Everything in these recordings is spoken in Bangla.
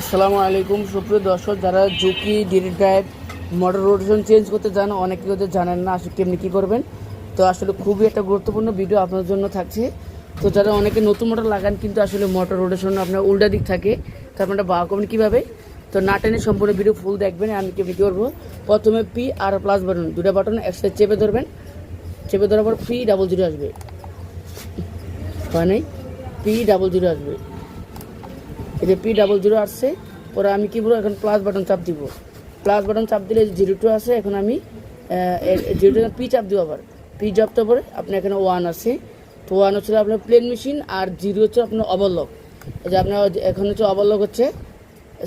আসসালামু আলাইকুম, সুপ্রিয় দর্শক, যারা ঝুঁকি ডিরি ড্রাইভ মোটর রোটেশন চেঞ্জ করতে চান অনেকে হয়তো জানেন না আসলে কেমনি কী করবেন। তো আসলে খুবই একটা গুরুত্বপূর্ণ ভিডিও আপনার জন্য থাকছে। তো যারা অনেকে নতুন মোটর লাগান, কিন্তু আসলে মোটর রোটেশন আপনার উল্টা দিক থাকে তো আপনারা বা করবেন কীভাবে? তো না টেনে সম্পূর্ণ ভিডিও ফুল দেখবেন, আমি কেমনি করব? প্রথমে পি আর প্লাস বাটন দুটো বাটন একসাথে চেপে ধরবেন। চেপে ধরার পর পি ডাবল জিরো আসবে। হয় নাই? পি ডাবল জিরো আসবে। এই যে পি ডাবল জিরো আসছে, পরে আমি কি বলব, এখন প্লাস বাটন চাপ দিব। প্লাস বাটন চাপ দিলে জিরো টু আছে, এখন আমি জিরো টু পি চাপ দিব আবার। পি চাপতে পরে আপনার এখানে ওয়ান আছে। তো ওয়ান হচ্ছে আপনার প্লেন মেশিন আর জিরো হচ্ছে আপনার ওভারলক এই যে আপনার এখন হচ্ছে ওভারলক হচ্ছে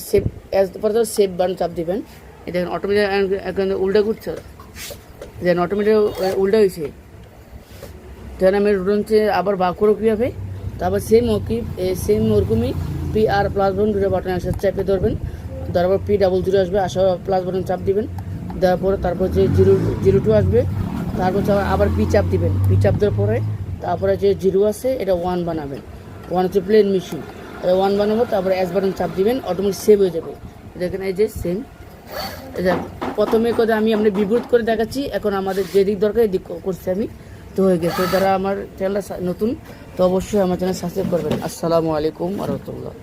সেভ অ্যাজ পরে সেভ বাটন চাপ দিবেন। এটা অটোমেটিক এখন উল্টা ঘুরছে। যেন অটোমেটিক উল্টা হয়েছে। তখন আমি রুটনছে আবার বাক করো কীভাবে? তারপর সেম ওকি সেম ওরকমই পি আর প্লাস বাটন দুটো বাটন একসাথে চাপে ধরবেন। তারপর পি ডাবল জিরো আসবে আসা প্লাস বাটন চাপ দিবেন। দেওয়ার পরে তারপর যে জিরো জিরো টু আসবে, তারপর আবার পি চাপ দিবেন। পি চাপ দেওয়ার পরে তারপরে যে জিরো আছে, এটা ওয়ান বানাবেন। ওয়ান হচ্ছে প্লেন মেশিন ওয়ান বানাবো, তারপরে এস বাটন চাপ দিবেন অটোমেটিক সেভ হয়ে যাবে। দেখেন এই যে সেম প্রথমে কথা আমি আপনি বিবৃত করে দেখাচ্ছি, এখন আমাদের যেদিক দরকার এদিক করছি আমি। তো হয়ে গেছে, যারা আমার চ্যানেলটা নতুন, তো অবশ্যই আমার চ্যানেল সাবস্ক্রাইব করবেন। আসসালামু আলাইকুম রহমতুল্লাহ।